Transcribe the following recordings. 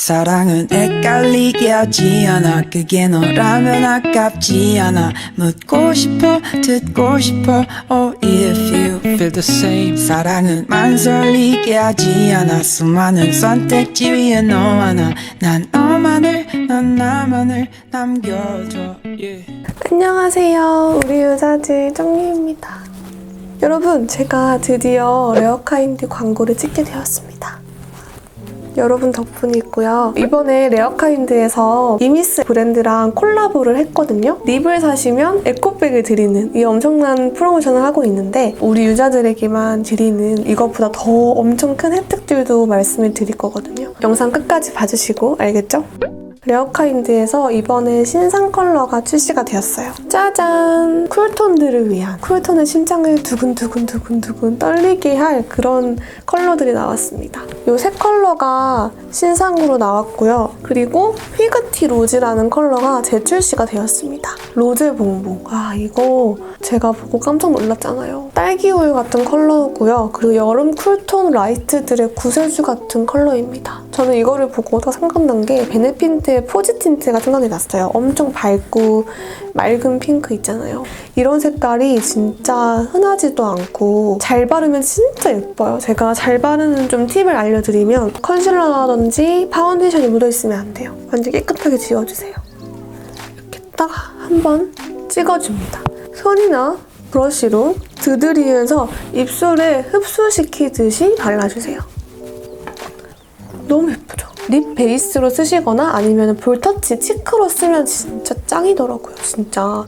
사랑은 헷갈리게 하지 않아 그게 너라면 아깝지 않아 묻고 싶어 듣고 싶어 Oh if you feel the same 사랑은 망설이게 하지 않아 수많은 선택지 위에 너 하나 난 너만을 난 나만을 남겨줘 yeah. 안녕하세요. 우리 유자들 정리입니다. 여러분, 제가 드디어 레어카인드 광고를 찍게 되었습니다. 여러분 덕분이고요. 이번에 레어카인드에서 이미스 브랜드랑 콜라보를 했거든요. 립을 사시면 에코백을 드리는 이 엄청난 프로모션을 하고 있는데 우리 유자들에게만 드리는 이것보다 더 엄청 큰 혜택들도 말씀을 드릴 거거든요. 영상 끝까지 봐주시고 알겠죠? 레어카인드에서 이번에 신상 컬러가 출시가 되었어요. 짜잔! 쿨톤들을 위한 쿨톤의 심장을 두근두근 두근두근 떨리게 할 그런 컬러들이 나왔습니다. 이 세 컬러가 신상으로 나왔고요. 그리고 휘그티 로즈라는 컬러가 재출시가 되었습니다. 로제 봉봉. 아, 이거 제가 보고 깜짝 놀랐잖아요. 딸기우유 같은 컬러고요. 그리고 여름 쿨톤 라이트들의 구세주 같은 컬러입니다. 저는 이거를 보고 더 생각난 게 베네핀트의 포지 틴트가 생각이 났어요. 엄청 밝고 맑은 핑크 있잖아요. 이런 색깔이 진짜 흔하지도 않고 잘 바르면 진짜 예뻐요. 제가 잘 바르는 좀 팁을 알려드리면 컨실러라든지 파운데이션이 묻어있으면 안 돼요. 완전 깨끗하게 지워주세요. 이렇게 딱 한 번 찍어줍니다. 손이나 브러쉬로 두드리면서 입술에 흡수시키듯이 발라주세요. 너무 예쁘죠? 립 베이스로 쓰시거나 아니면 볼터치 치크로 쓰면 진짜 짱이더라고요, 진짜.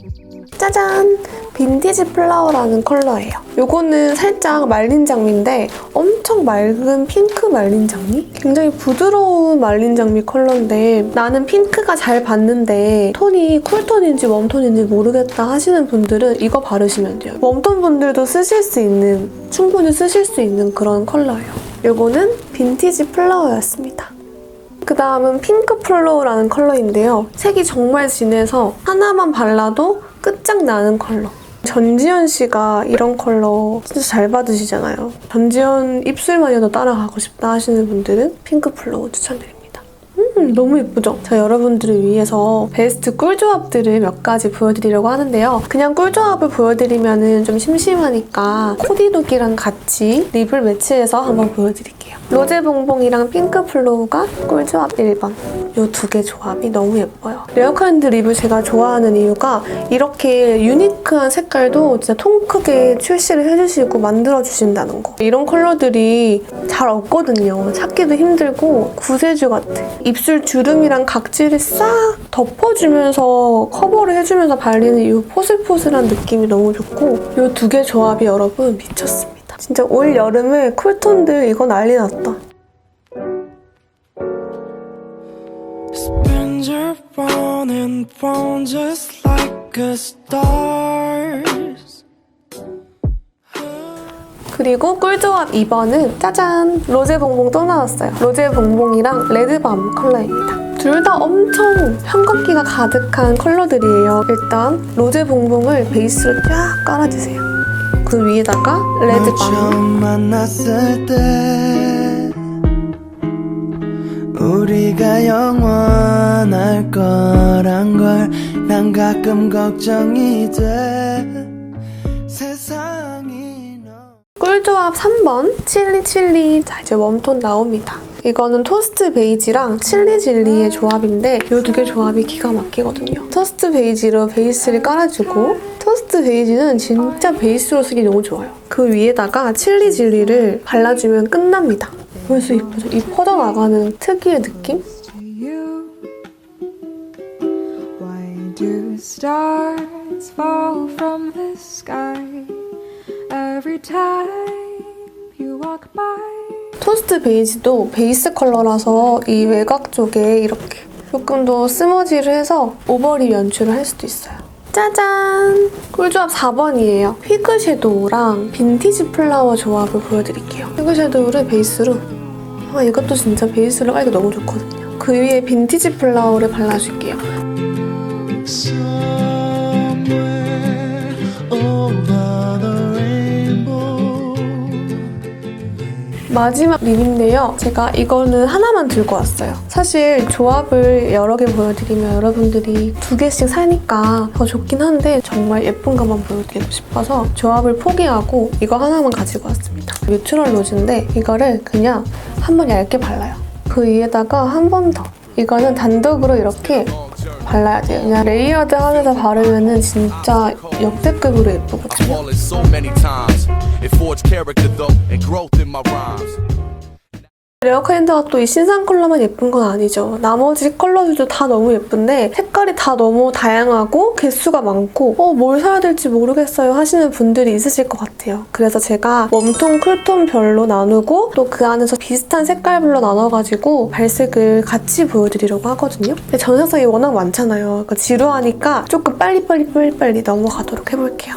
짜잔! 빈티지 플라워라는 컬러예요. 요거는 살짝 말린 장미인데 엄청 맑은 핑크 말린 장미? 굉장히 부드러운 말린 장미 컬러인데 나는 핑크가 잘 받는데 톤이 쿨톤인지 웜톤인지 모르겠다 하시는 분들은 이거 바르시면 돼요. 웜톤 분들도 쓰실 수 있는, 충분히 쓰실 수 있는 그런 컬러예요. 요거는 빈티지 플라워였습니다. 그 다음은 핑크 플로우라는 컬러인데요. 색이 정말 진해서 하나만 발라도 끝장나는 컬러. 전지현 씨가 이런 컬러 진짜 잘 받으시잖아요. 전지현 입술만이라도 따라가고 싶다 하시는 분들은 핑크 플로우 추천드립니다. 음, 너무 예쁘죠? 저 여러분들을 위해서 베스트 꿀조합들을 몇 가지 보여드리려고 하는데요. 그냥 꿀조합을 보여드리면 좀 심심하니까 코디룩이랑 같이 립을 매치해서 한번 보여드릴게요. 로제 봉봉이랑 핑크 플로우가 꿀조합 1번. 이 두 개 조합이 너무 예뻐요. 레어카인드 립을 제가 좋아하는 이유가 이렇게 유니크한 색깔도 진짜 통 크게 출시를 해주시고 만들어주신다는 거. 이런 컬러들이 잘 없거든요. 찾기도 힘들고 구세주 같아. 입술 주름이랑 각질을 싹 덮어주면서 커버를 해주면서 발리는 이 포슬포슬한 느낌이 너무 좋고 이 두 개 조합이 여러분 미쳤습니다. 진짜 올 여름에 쿨톤들 이거 난리 났다. 그리고 꿀조합 2번은 짜잔! 로제 봉봉 또 나왔어요. 로제 봉봉이랑 레드밤 컬러입니다. 둘 다 엄청 형광기가 가득한 컬러들이에요. 일단 로제 봉봉을 베이스로 쫙 깔아주세요. 그 위에다가 널 레드밤. 꿀조합 3번 칠리 칠리 자 이제 웜톤 나옵니다 이거는 토스트 베이지랑 칠리 질리의 조합인데 이 두 개 조합이 기가 막히거든요 토스트 베이지로 베이스를 깔아주고 토스트 베이지는 진짜 베이스로 쓰기 너무 좋아요 그 위에다가 칠리 질리를 발라주면 끝납니다 벌써 이쁘죠? 이 퍼져나가는 특유의 느낌? do stars fall from the sky every time? 토스트 베이지도 베이스 컬러라서 이 외곽 쪽에 이렇게 조금 더 스머지를 해서 오버립 연출을 할 수도 있어요. 짜잔! 꿀조합 4번이에요. 피그 섀도우랑 빈티지 플라워 조합을 보여드릴게요. 피그 섀도우를 베이스로 아 이것도 진짜 베이스로 깔기 너무 좋거든요. 그 위에 빈티지 플라워를 발라줄게요. 마지막 립인데요. 제가 이거는 하나만 들고 왔어요. 사실 조합을 여러 개 보여드리면 여러분들이 두 개씩 사니까 더 좋긴 한데 정말 예쁜 것만 보여드리고 싶어서 조합을 포기하고 이거 하나만 가지고 왔습니다. 뉴트럴 로즈인데 이거를 그냥 한 번 얇게 발라요. 그 위에다가 한 번 더. 이거는 단독으로 이렇게 발라야 돼요. 그냥 레이어드 하면서 바르면은 진짜 역대급으로 예쁘거든요. It forged character though and growth in my rhymes. 레어카인드가 또 이 신상 컬러만 예쁜 건 아니죠. 나머지 컬러들도 다 너무 예쁜데 색깔이 다 너무 다양하고 개수가 많고 어, 뭘 사야 될지 모르겠어요 하시는 분들이 있으실 것 같아요. 그래서 제가 웜톤, 쿨톤별로 나누고 또 그 안에서 비슷한 색깔별로 나눠가지고 발색을 같이 보여드리려고 하거든요. 근데 전 색상이 워낙 많잖아요. 그러니까 지루하니까 조금 빨리빨리 빨리빨리 넘어가도록 해볼게요.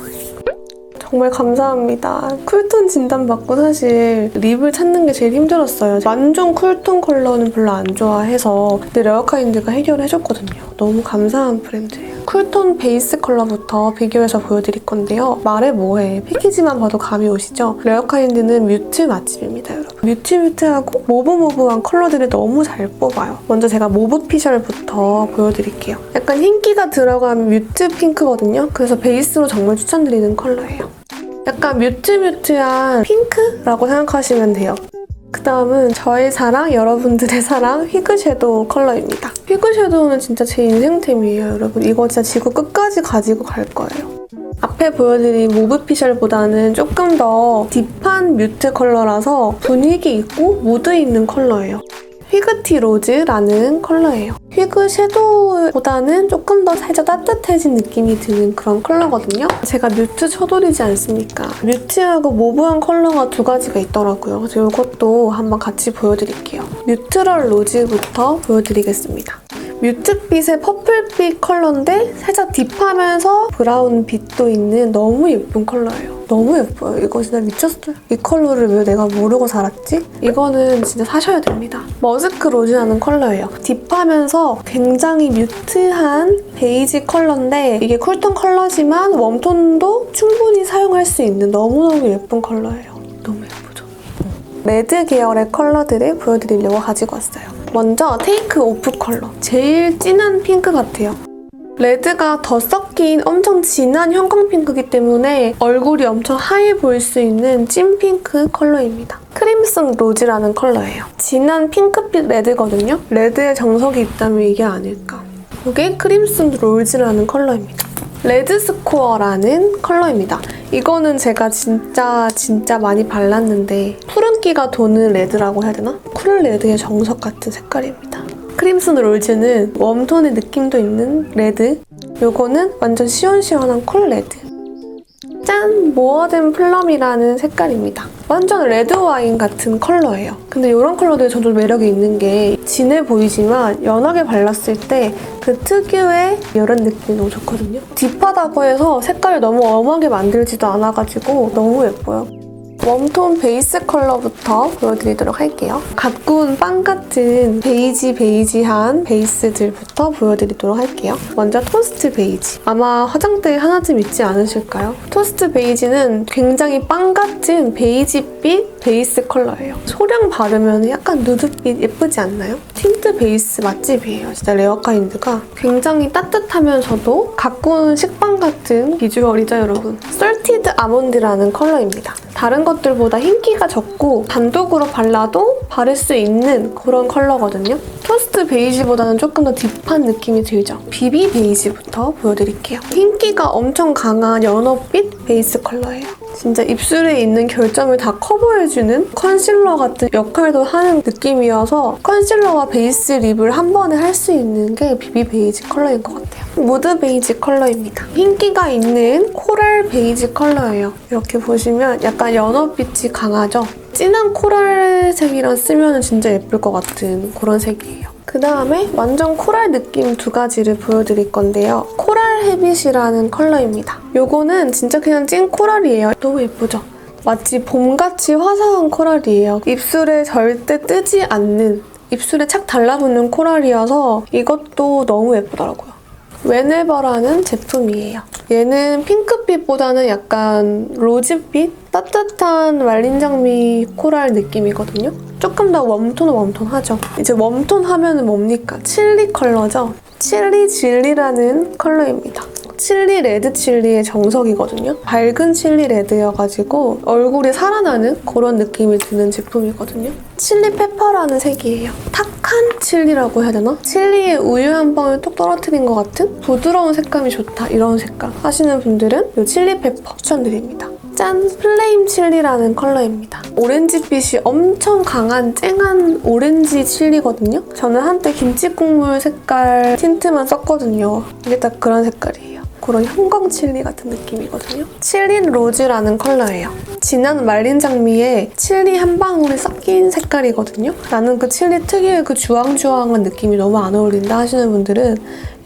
정말 감사합니다. 쿨톤 진단 받고 사실 립을 찾는 게 제일 힘들었어요. 완전 쿨톤 컬러는 별로 안 좋아해서 근데 레어카인드가 해결해줬거든요. 너무 감사한 브랜드예요. 쿨톤 베이스 컬러부터 비교해서 보여드릴 건데요. 말해 뭐해. 패키지만 봐도 감이 오시죠? 레어카인드는 뮤트 맛집입니다, 여러분. 뮤트 뮤트하고 모브모브한 컬러들을 너무 잘 뽑아요. 먼저 제가 모브 피셜부터 보여드릴게요. 약간 흰기가 들어간 뮤트 핑크거든요. 그래서 베이스로 정말 추천드리는 컬러예요. 약간 뮤트뮤트한 핑크라고 생각하시면 돼요. 그 다음은 저의 사랑, 여러분들의 사랑 휘그 섀도우 컬러입니다. 휘그 섀도우는 진짜 제 인생템이에요, 여러분. 이거 진짜 지구 끝까지 가지고 갈 거예요. 앞에 보여드린 모브 피셜보다는 조금 더 딥한 뮤트 컬러라서 분위기 있고 무드 있는 컬러예요. 휘그티 로즈라는 컬러예요. 휘그 섀도우보다는 조금 더 살짝 따뜻해진 느낌이 드는 그런 컬러거든요. 제가 뮤트 쳐돌이지 않습니까? 뮤트하고 모브한 컬러가 두 가지가 있더라고요. 그래서 이것도 한번 같이 보여드릴게요. 뉴트럴 로즈부터 보여드리겠습니다. 뮤트빛의 퍼플빛 컬러인데 살짝 딥하면서 브라운 빛도 있는 너무 예쁜 컬러예요. 너무 예뻐요. 이거 진짜 미쳤어요. 이 컬러를 왜 내가 모르고 살았지? 이거는 진짜 사셔야 됩니다. 머스크 로즈라는 컬러예요. 딥하면서 굉장히 뮤트한 베이지 컬러인데 이게 쿨톤 컬러지만 웜톤도 충분히 사용할 수 있는 너무너무 예쁜 컬러예요. 너무 예쁘죠? 레드 계열의 컬러들을 보여드리려고 가지고 왔어요. 먼저 테이크 오프 컬러. 제일 진한 핑크 같아요. 레드가 더 섞인 엄청 진한 형광핑크이기 때문에 얼굴이 엄청 하얘 보일 수 있는 찐 핑크 컬러입니다. 크림슨 로즈라는 컬러예요. 진한 핑크빛 레드거든요. 레드의 정석이 있다면 이게 아닐까. 이게 크림슨 로즈라는 컬러입니다. 레드 스코어라는 컬러입니다. 이거는 제가 진짜 진짜 많이 발랐는데 푸른기가 도는 레드라고 해야 되나? 쿨 레드의 정석 같은 색깔입니다. 크림슨 롤즈는 웜톤의 느낌도 있는 레드. 요거는 완전 시원시원한 쿨 레드. 짠! 모어든 플럼이라는 색깔입니다. 완전 레드 와인 같은 컬러예요. 근데 이런 컬러들이 저도 매력이 있는 게 진해 보이지만 연하게 발랐을 때 그 특유의 이런 느낌이 너무 좋거든요. 딥하다고 해서 색깔을 너무 엄하게 만들지도 않아가지고 너무 예뻐요. 웜톤 베이스 컬러부터 보여드리도록 할게요. 가꾼 빵 같은 베이지 베이지한 베이스들부터 보여드리도록 할게요. 먼저 토스트 베이지. 아마 화장대에 하나쯤 있지 않으실까요? 토스트 베이지는 굉장히 빵 같은 베이지빛 베이스 컬러예요. 소량 바르면 약간 누드빛 예쁘지 않나요? 틴트 베이스 맛집이에요. 진짜 레어카인드가 굉장히 따뜻하면서도 가꾼 식빵 같은 비주얼이죠, 여러분. 썰티드 아몬드라는 컬러입니다. 다른 것 들보다 흰기가 적고 단독으로 발라도 바를 수 있는 그런 컬러거든요. 토스 트 베이지보다는 조금 더 딥한 느낌이 들죠. 비비 베이지부터 보여드릴게요. 흰기가 엄청 강한 연어빛 베이스 컬러예요. 진짜 입술에 있는 결점을 다 커버해주는 컨실러 같은 역할도 하는 느낌이어서 컨실러와 베이스 립을 한 번에 할 수 있는 게 비비 베이지 컬러인 것 같아요. 무드 베이지 컬러입니다. 흰기가 있는 코랄 베이지 컬러예요. 이렇게 보시면 약간 연어빛이 강하죠? 진한 코랄색이랑 쓰면 진짜 예쁠 것 같은 그런 색이에요. 그 다음에 완전 코랄 느낌 두 가지를 보여드릴 건데요. 코랄 헤빗이라는 컬러입니다. 요거는 진짜 그냥 찐 코랄이에요. 너무 예쁘죠? 마치 봄같이 화사한 코랄이에요. 입술에 절대 뜨지 않는 입술에 착 달라붙는 코랄이어서 이것도 너무 예쁘더라고요. 웨네버라는 제품이에요. 얘는 핑크빛보다는 약간 로즈빛? 따뜻한 말린 장미 코랄 느낌이거든요. 조금 더 웜톤 웜톤하죠. 이제 웜톤 하면 은 뭡니까? 칠리 컬러죠. 칠리 진리라는 컬러입니다. 칠리 레드 칠리의 정석이거든요. 밝은 칠리 레드여가지고 얼굴이 살아나는 그런 느낌이 드는 제품이거든요. 칠리 페퍼라는 색이에요. 탁한 칠리라고 해야 되나? 칠리에 우유 한 방울 톡 떨어뜨린 것 같은 부드러운 색감이 좋다 이런 색감 하시는 분들은 이 칠리 페퍼 추천드립니다. 짠! 플레임 칠리라는 컬러입니다. 오렌지빛이 엄청 강한 쨍한 오렌지 칠리거든요. 저는 한때 김치 국물 색깔 틴트만 썼거든요. 이게 딱 그런 색깔이에요. 그런 형광 칠리 같은 느낌이거든요. 칠린 로즈라는 컬러예요. 진한 말린 장미에 칠리 한 방울이 섞인 색깔이거든요. 나는 그 칠리 특유의 그 주황주황한 느낌이 너무 안 어울린다 하시는 분들은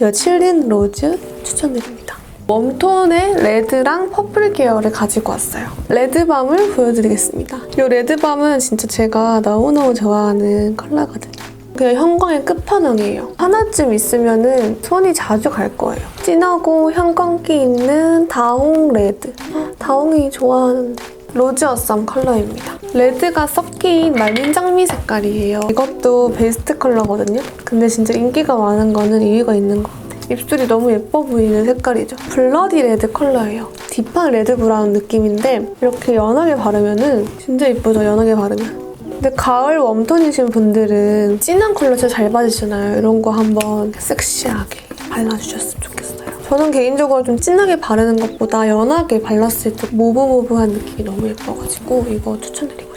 이 칠린 로즈 추천드립니다. 웜톤의 레드랑 퍼플 계열을 가지고 왔어요. 레드밤을 보여드리겠습니다. 이 레드밤은 진짜 제가 너무너무 좋아하는 컬러거든요. 그냥 형광의 끝판왕이에요. 하나쯤 있으면은 손이 자주 갈 거예요. 진하고 형광기 있는 다홍 레드. 헉, 다홍이 좋아하는데. 로즈 어썸 컬러입니다. 레드가 섞인 말린 장미 색깔이에요. 이것도 베스트 컬러거든요. 근데 진짜 인기가 많은 거는 이유가 있는 것 같아요. 입술이 너무 예뻐 보이는 색깔이죠. 블러디 레드 컬러예요. 딥한 레드 브라운 느낌인데 이렇게 연하게 바르면은 진짜 예쁘죠, 연하게 바르면. 근데 가을 웜톤이신 분들은 진한 컬러 진짜 잘 받으시잖아요. 이런 거 한번 섹시하게 발라주셨으면 좋겠어요. 저는 개인적으로 좀 진하게 바르는 것보다 연하게 발랐을 때 모브모브한 느낌이 너무 예뻐가지고 이거 추천드리고 싶어요.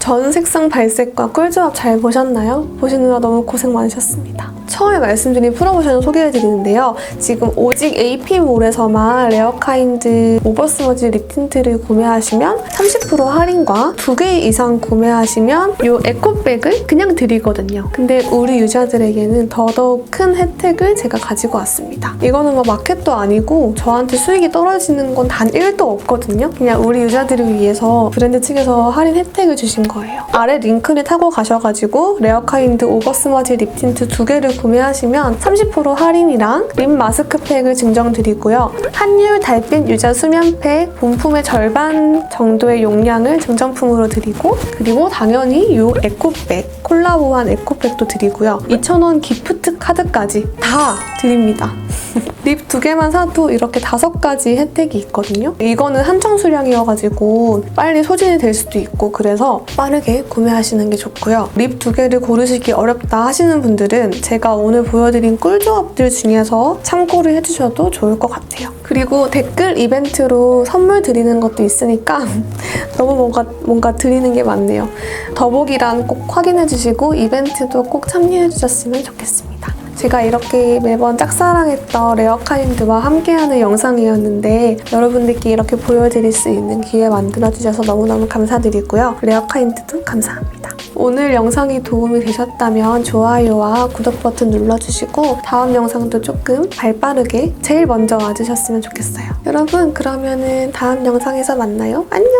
전 색상 발색과 꿀조합 잘 보셨나요? 보시느라 너무 고생 많으셨습니다. 처음에 말씀드린 프로모션을 소개해드리는데요. 지금 오직 AP몰에서만 레어카인드 오버스머지 립 틴트를 구매하시면 30% 할인과 두개 이상 구매하시면 이 에코백을 그냥 드리거든요. 근데 우리 유저들에게는 더더욱 큰 혜택을 제가 가지고 왔습니다. 이거는 뭐 마켓도 아니고 저한테 수익이 떨어지는 건 단 1도 없거든요. 그냥 우리 유저들을 위해서 브랜드 측에서 할인 혜택을 주신 거예요. 아래 링크를 타고 가셔가지고 레어카인드 오버스머지 립 틴트 두 개를 구매하시면 30% 할인이랑 립 마스크팩을 증정 드리고요. 한율 달빛 유자 수면팩 본품의 절반 정도의 용량을 증정품으로 드리고 그리고 당연히 이 에코백 콜라보한 에코백도 드리고요. 2,000원 기프트 카드까지 다 드립니다. 립 두 개만 사도 이렇게 다섯 가지 혜택이 있거든요. 이거는 한정 수량이어가지고 빨리 소진이 될 수도 있고 그래서 빠르게 구매하시는 게 좋고요. 립 두 개를 고르시기 어렵다 하시는 분들은 제가 오늘 보여드린 꿀 조합들 중에서 참고를 해주셔도 좋을 것 같아요. 그리고 댓글 이벤트로 선물 드리는 것도 있으니까 너무 뭔가 뭔가 드리는 게 많네요. 더보기란 꼭 확인해 주시고 이벤트도 꼭 참여해 주셨으면 좋겠습니다. 제가 이렇게 매번 짝사랑했던 레어카인드와 함께하는 영상이었는데 여러분들께 이렇게 보여드릴 수 있는 기회 만들어주셔서 너무너무 감사드리고요. 레어카인드도 감사합니다. 오늘 영상이 도움이 되셨다면 좋아요와 구독 버튼 눌러주시고 다음 영상도 조금 발빠르게 제일 먼저 와주셨으면 좋겠어요. 여러분 그러면은 다음 영상에서 만나요. 안녕!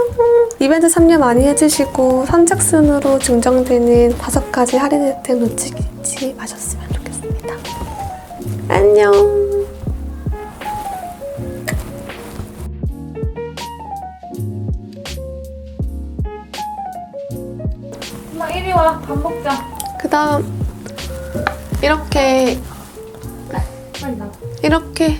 이벤트 참여 많이 해주시고 선착순으로 증정되는 다섯 가지 할인 혜택 놓치지 마셨으면 좋겠습니다. 안녕! 엄마 이리 와. 밥 먹자. 그 다음 이렇게 빨리 나와. 이렇게 잠깐만.